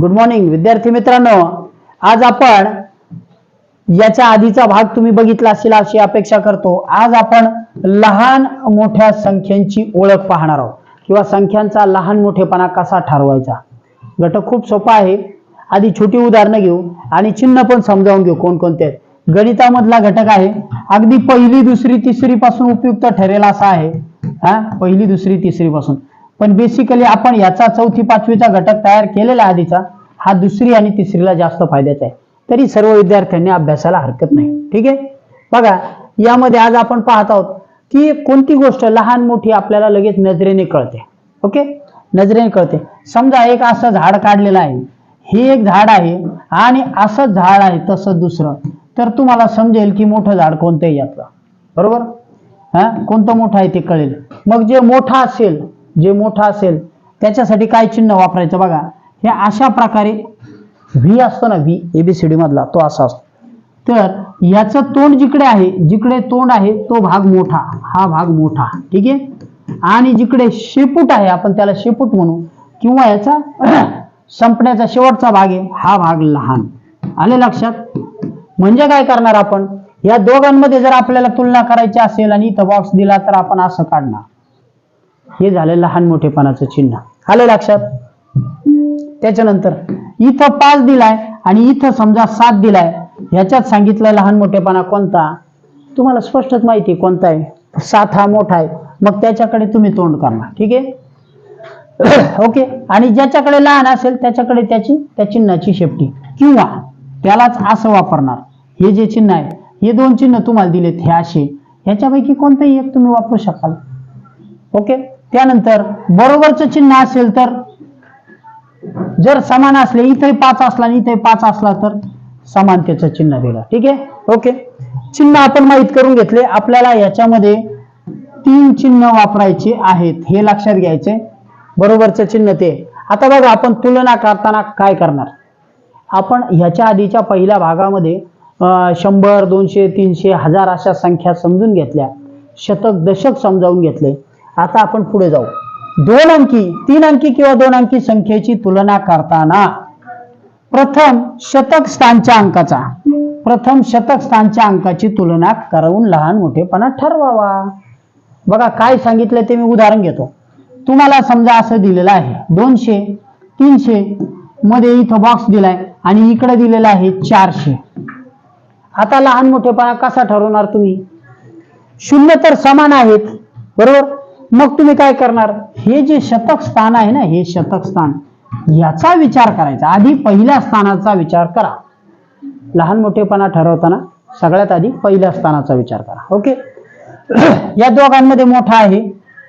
Good morning विद्यार्थी मित्रांनो. आज आपण याच्या आधीचा भाग तुम्ही बघितला असेल अशी अपेक्षा करतो. आज आपण लहान मोठ्या संख्यांची ओळख पाहणार आहोत. किंवा संख्यांचा लहान मोठेपणा कसा ठरवायचा? घटक खूप सोपा आहे. आधी छोटी उदाहरणं घेऊ आणि चिन्ह पण समजावून घेऊ कोणकोणते आहेत. गणितामधला घटक आहे. अगदी पहिली दुसरी तिसरी पासून उपयुक्त ठरेल असा आहे. हा? पहिली दुसरी तिसरी पासून पण बेसिकली आपण याचा चौथी पाचवीचा घटक तयार केलेला आहे आधीचा हा दुसरी आणि तिसरीला जास्त फायद्याचा आहे. तरी सर्व विद्यार्थ्यांनी अभ्यासाला हरकत नाही. ठीक आहे? बघा यामध्ये आज आपण पाहत आहोत की कोणती गोष्ट लहान मोठी आपल्याला लगेच नजरेने कळते. ओके? नजरेने कळते. समजा एक असं झाड काढलेलं आहे. हे एक झाड आहे आणि असं झाड आहे तसं दुसरं. तर तुम्हाला समजेल की मोठं झाड कोणतंही यातलं. बरोबर? हा? कोणतं मोठं आहे ते कळेल. मग जे मोठं असेल जे मोठं असेल त्याच्यासाठी काय चिन्ह वापरायचं बघा. हे अशा प्रकारे व्ही असतो ना व्ही एबीसीडी मधला तो असा असतो. तर याचं तोंड जिकडे आहे जिकडे तोंड आहे तो भाग मोठा. हा भाग मोठा. ठीक आहे? आणि जिकडे शेपूट आहे आपण त्याला शेपूट म्हणू किंवा याचा संपण्याचा शेवटचा भाग आहे हा भाग लहान. आले लक्षात? म्हणजे काय करणार आपण? या दोघांमध्ये जर आपल्याला तुलना करायची असेल आणि इथं बॉक्स दिला तर आपण असं काढणार. हे झालं लहान मोठेपणाचं चिन्ह. आलं लक्षात? त्याच्यानंतर इथं पाच दिलाय आणि इथं समजा सात दिलाय. ह्याच्यात सांगितलं लहान मोठेपणा कोणता? तुम्हाला स्पष्टच माहिती कोणता आहे? सात हा मोठा आहे. मग त्याच्याकडे तुम्ही तोंड करणार. ठीक आहे? ओके? आणि ज्याच्याकडे लहान असेल त्याच्याकडे त्याची त्या चिन्हाची शेपटी. किंवा त्यालाच असं वापरणार. हे जे चिन्ह आहे हे दोन चिन्ह तुम्हाला दिलेत हे असे. ह्याच्यापैकी कोणतंही एक तुम्ही वापरू शकाल. ओके? त्यानंतर बरोबरचं चिन्ह असेल तर जर समान असले इथे पाच असला आणि इथे पाच असला तर समानतेचं चिन्ह दिलं. ठीक आहे? ओके. चिन्ह आपण माहीत करून घेतले. आपल्याला याच्यामध्ये तीन चिन्ह वापरायचे आहेत. हे लक्षात घ्यायचे बरोबरचं चिन्ह ते. आता बघा आपण तुलना करताना काय करणार? आपण ह्याच्या आधीच्या पहिल्या भागामध्ये शंभर दोनशे तीनशे हजार अशा संख्या समजून घेतल्या. शतक दशक समजावून घेतले. आता आपण पुढे जाऊ. दोन अंकी तीन अंकी किंवा दोन अंकी संख्येची तुलना करताना प्रथम शतक स्थानच्या अंकाचा प्रथम शतक स्थानच्या अंकाची तुलना करून लहान मोठेपणा ठरवावा. बघा काय सांगितलं ते मी उदाहरण घेतो. तुम्हाला समजा असं दिलेलं आहे दोनशे तीनशे मध्ये इथं बॉक्स दिलाय आणि इकडे दिलेला आहे चारशे. आता लहान मोठेपणा कसा ठरवणार तुम्ही? शून्य तर समान आहेत बरोबर? मग तुम्ही काय करणार? हे जे शतक स्थान आहे ना हे शतक स्थान याचा विचार करायचा. आधी पहिल्या स्थानाचा विचार करा. लहान मोठेपणा ठरवताना सगळ्यात आधी पहिल्या स्थानाचा विचार करा. ओके? या दोघांमध्ये मोठा आहे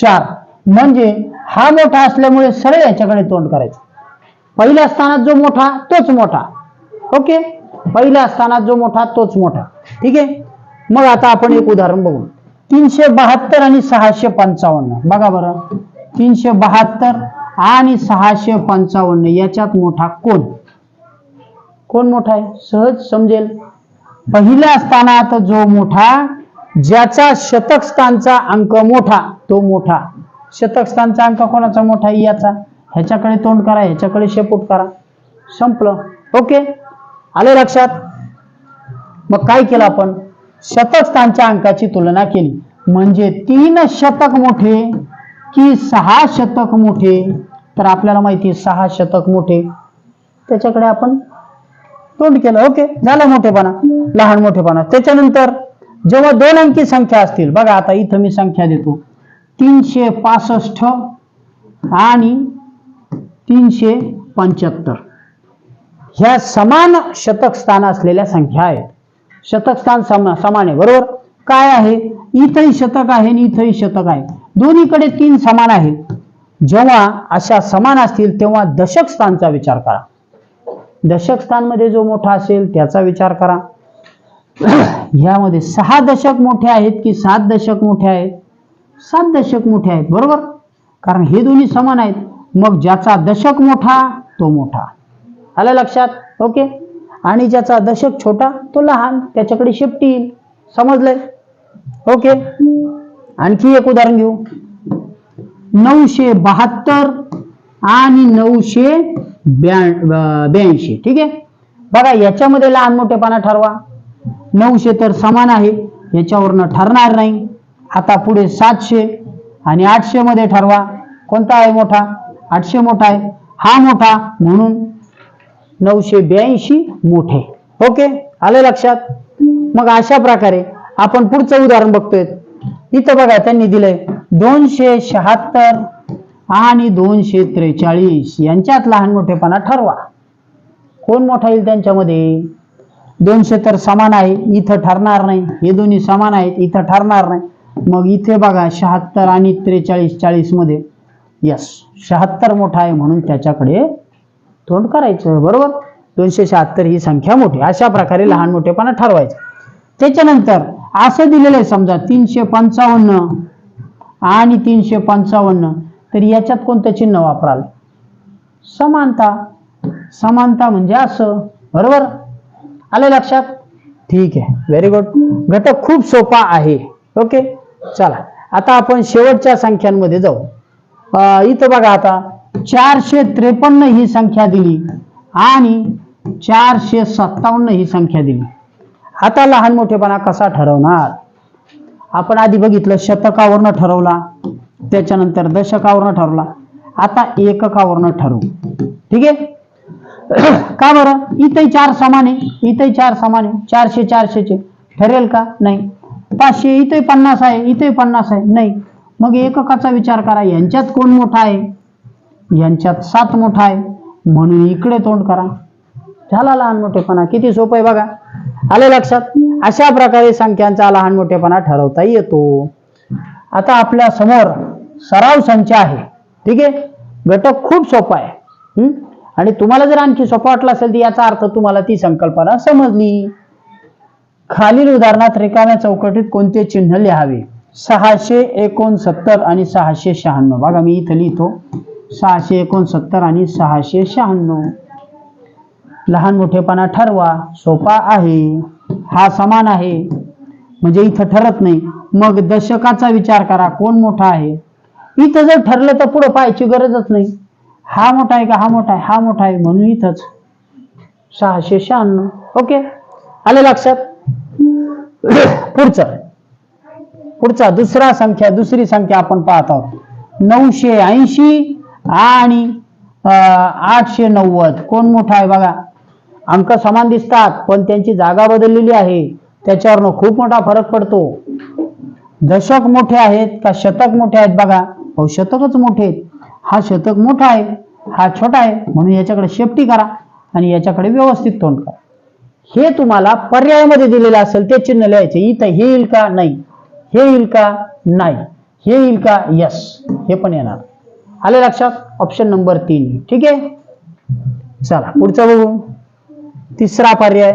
चार. म्हणजे हा मोठा असल्यामुळे सरळ याच्याकडे तोंड करायचं. पहिल्या स्थानात जो मोठा तोच मोठा. ओके? पहिल्या स्थानात जो मोठा तोच मोठा. ठीक आहे? मग आता आपण एक उदाहरण बघू. तीनशे बहात्तर आणि सहाशे पंचावन्न. बघा बरं. तीनशे बहात्तर आणि सहाशे पंचावन्न. याच्यात मोठा कोण? कोण मोठा आहे? सहज समजेल. पहिल्या स्थानात जो मोठा ज्याचा शतक स्थानचा अंक मोठा तो मोठा. शतक स्थानचा अंक कोणाचा मोठा आहे? याचा. ह्याच्याकडे तोंड करा ह्याच्याकडे शेपूट करा. संपलं. ओके. आले लक्षात? मग काय केलं आपण? शतक स्थानच्या अंकाची तुलना केली. म्हणजे तीन शतक मोठे की सहा शतक मोठे? तर आपल्याला माहिती सहा शतक मोठे. त्याच्याकडे आपण तोंड केलं. ओके झालं मोठेपणा. लहान मोठेपणा. त्याच्यानंतर जेव्हा दोन अंकी संख्या असतील बघा आता इथं मी संख्या देतो. तीनशे पासष्ट आणि तीनशे पंच्याहत्तर. ह्या समान शतक स्थान असलेल्या संख्या आहेत. शतक स्थान सम समान आहे बरोबर? काय आहे? इथंही शतक आहे आणि इथंही शतक आहे. दोन्हीकडे तीन समान आहेत. जेव्हा अशा समान असतील तेव्हा दशक स्थानचा विचार करा. दशक स्थानमध्ये जो मोठा असेल त्याचा विचार करा. ह्यामध्ये सहा दशक मोठे आहेत की सात दशक मोठे आहेत? सात दशक मोठे आहेत बरोबर? कारण हे दोन्ही समान आहेत. मग ज्याचा दशक मोठा तो मोठा. आलं लक्षात? ओके? आणि ज्याचा दशक छोटा तो लहान त्याच्याकडे शेपटी येईल. समजलंय? ओके आणखी एक उदाहरण घेऊ. नऊशे बहात्तर आणि नऊशे ब्याऐंशी. ठीक आहे? बघा याच्यामध्ये लहान मोठेपणा ठरवा. नऊशे तर समान आहे. याच्यावरनं ठरणार नाही. आता पुढे सातशे आणि आठशे मध्ये ठरवा. कोणता आहे मोठा? आठशे मोठा आहे. हा मोठा म्हणून नऊशे ब्याऐंशी मोठे. ओके? आले लक्षात? मग अशा प्रकारे आपण पुढचं उदाहरण बघतोय. इथं बघा त्यांनी दिलंय दोनशे शहात्तर आणि दोनशे त्रेचाळीस. यांच्यात लहान मोठेपणा ठरवा. कोण मोठा येईल त्यांच्यामध्ये? दोनशे तर समान आहे इथं ठरणार नाही. हे दोन्ही समान आहेत इथं ठरणार नाही. मग इथे बघा शहात्तर आणि त्रेचाळीस चाळीसमध्ये यस शहात्तर मोठा आहे म्हणून त्याच्याकडे तोंड करायचं बरोबर? दोनशे शहात्तर ही संख्या मोठी अशा प्रकारे लहान मोठेपणा ठरवायचं. त्याच्यानंतर असं दिलेलं आहे समजा तीनशे पंचावन्न आणि तीनशे पंचावन्न तर याच्यात कोणतं चिन्ह वापराल? समानता. समानता म्हणजे असं बरोबर? आलं लक्षात? ठीक आहे व्हेरी गुड घटक खूप सोपा आहे ओके चला आता आपण शेवटच्या संख्यांमध्ये जाऊ. इथं बघा आता. चारशे त्रेपन्न ही संख्या दिली आणि चारशे सत्तावन्न ही संख्या दिली. आता लहान मोठेपणा कसा ठरवणार? आपण आधी बघितलं शतकावरनं ठरवला त्याच्यानंतर दशकावरनं ठरवला. आता एककावरनं ठरवू. ठीक आहे? का बरं? इथंही चार समान आहे. इथंही चार समान आहे. चारशे चारशेचे. ठरेल का? नाही. पाचशे इथंही पन्नास आहे. इथंही पन्नास आहे. नाही. मग एककाचा विचार करा. यांच्यात कोण मोठा आहे? यांच्यात सात मोठा आहे. म्हणून इकडे तोंड करा. झाला लहान मोठेपणा. किती सोपं आहे बघा. आले लक्षात? अशा प्रकारे संख्यांचा लहान मोठेपणा ठरवता येतो. आता आपल्यासमोर सराव संच आहे. ठीक आहे? घटक खूप सोपा आहे. आणि तुम्हाला जर आणखी सोपा वाटला असेल तर याचा अर्थ तुम्हाला ती संकल्पना समजली. खालील उदाहरणात रिकाम्या चौकटीत कोणते चिन्ह लिहावे? सहाशे एकोणसत्तर आणि सहाशे शहाण्णव. बघा मी इथं लिहितो. सहाशे एकोणसत्तर आणि सहाशे शहाण्णव. लहान मोठेपणा ठरवा सोपा आहे. हा समान आहे. म्हणजे इथं ठरत नाही. मग दशकाचा विचार करा कोण मोठा आहे? इथं जर ठरलं तर पुढं पाहायची गरजच नाही. हा मोठा आहे का? हा मोठा आहे. हा मोठा आहे म्हणून इथंच. सहाशे शहाण्णव. ओके? आलं लक्षात? पुढचं. पुढचा दुसरा संख्या दुसरी संख्या आपण पाहत आहोत. नऊशे ऐंशी आणि अं, आठशे नव्वद. कोण मोठा आहे बघा. अंक समान दिसतात पण त्यांची जागा बदललेली आहे. त्याच्यावरनं खूप मोठा फरक पडतो. दशक मोठे आहेत का शतक मोठे आहेत बघा. हो शतकच मोठे आहेत. हा शतक मोठा आहे हा छोटा आहे म्हणून याच्याकडे शेपटी करा आणि याच्याकडे व्यवस्थित तोंड करा. हे तुम्हाला पर्यायामध्ये दिलेलं असेल ते चिन्ह लिहायचे. इथं हे येईल का? नाही. हे येईल का? नाही. हे येईल का? यस हे पण येणार. आले लक्षात? ऑप्शन नंबर तीन. ठीक आहे? चला पुढचं बघू. तिसरा पर्याय.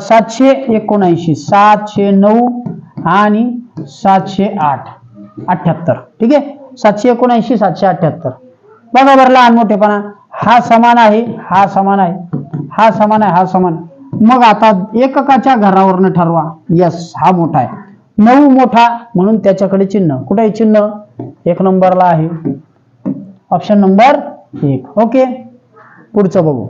सातशे एकोणऐंशी सातशे नऊ आणि सातशे आठ. अठ्याहत्तर. ठीक आहे? सातशे एकोणऐंशी सातशे अठ्याहत्तर. बघा बरं लहान मोठेपणा. हा समान आहे हा समान आहे हा समान आहे हा समान मग आता एककाच्या घरावरनं ठरवा. यस हा मोठा आहे. नऊ मोठा म्हणून त्याच्याकडे चिन्ह. कुठे आहे चिन्ह? एक नंबरला आहे. ऑप्शन नंबर एक. ओके पुढचं बघू.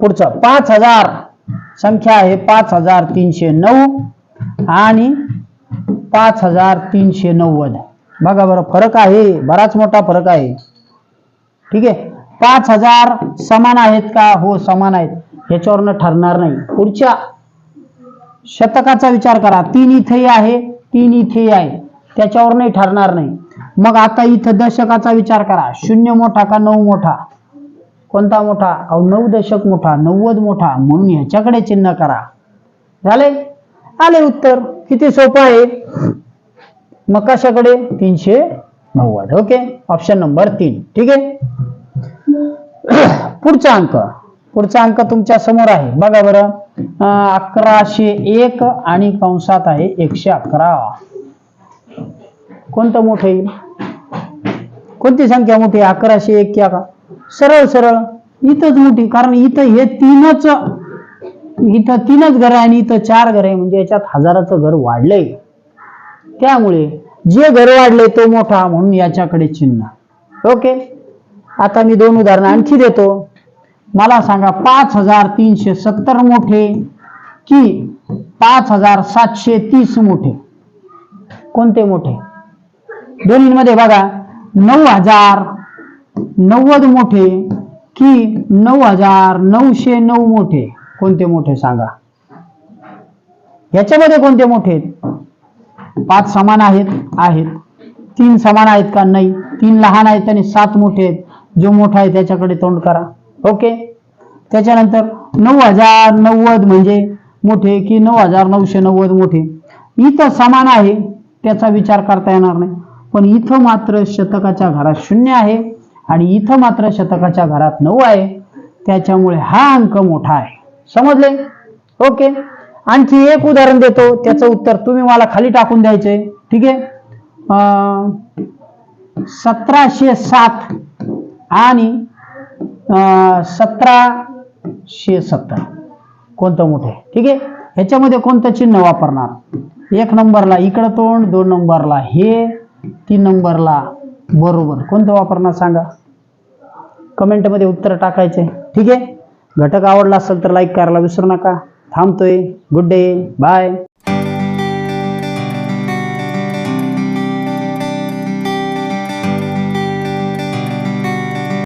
पुढचं. पाच हजार. संख्या आहे पाच हजार तीनशे नऊ आणि पाच हजार तीनशे नव्वद. बघा बरं फरक आहे. बराच मोठा फरक आहे. ठीक आहे? पाच हजार समान आहेत का? हो समान आहेत. ह्याच्यावरनं ठरणार नाही. पुढच्या शतकाचा विचार करा. तीन इथेही आहे. तीन इथे आहे. त्याच्यावर नाही ठरणार नाही. मग आता इथं दशकाचा विचार करा. शून्य मोठा का नऊ मोठा? कोणता मोठा? अहो नऊ दशक मोठा नव्वद मोठा. म्हणून ह्याच्याकडे चिन्ह करा. झाले? आले उत्तर. किती सोपं आहे? मग कशाकडे? तीनशे नव्वद. ओके? ऑप्शन नंबर तीन. ठीक आहे? पुढचा अंक. पुढचा अंक तुमच्यासमोर आहे. बघा बरं. अकराशे एक आणि कंसात आहे एकशे अकरा. कोणतं मोठं येईल? कोणती संख्या मोठी अकराशे एक की अकरा. सरळ सरळ. इथंच मोठी कारण इथं हे तीनच इथं तीनच घर आहे आणि इथं चार घर आहे. म्हणजे याच्यात हजाराचं घर वाढलंय. त्यामुळे जे घर वाढले तो मोठा म्हणून याच्याकडे चिन्ह. ओके? आता मी दोन उदाहरणं आणखी देतो. मला सांगा पाच हजार तीनशे सत्तर मोठे की पाच हजार सातशे तीस मोठे? कोणते मोठे? दोन्हीमध्ये बघा नऊ हजार नव्वद मोठे की नऊ हजार नऊशे नऊ मोठे. कोणते मोठे सांगा? याच्यामध्ये कोणते मोठे आहेत? पाच समान आहेत आहेत. तीन समान आहेत का? नाही. तीन लहान आहेत आणि सात मोठे आहेत. जो मोठा आहे त्याच्याकडे तोंड करा. ओके? त्याच्यानंतर नऊ हजार नव्वद म्हणजे मोठे की नऊ हजार नऊशे नव्वद मोठे. इथं समान आहे त्याचा विचार करता येणार नाही. पण इथं मात्र शतकाच्या घरात शून्य आहे आणि इथं मात्र शतकाच्या घरात नऊ आहे. त्याच्यामुळे हा अंक मोठा आहे. समजले? ओके? आणखी एक उदाहरण देतो. त्याचं उत्तर तुम्ही मला खाली टाकून द्यायचंय. ठीक आहे? अं, सतराशे सात आणि सतराशे सत्तर कोणतं मोठं आहे? ठीक आहे? ह्याच्यामध्ये कोणतं चिन्ह वापरणार? एक नंबरला इकडं तोंड दोन नंबरला हे तीन नंबरला बरोबर. कोणतं वापरणार सांगा? कमेंटमध्ये उत्तर टाकायचे. ठीक आहे? घटक आवडला असेल तर लाईक करायला विसरू नका. थांबतोय. Good day bye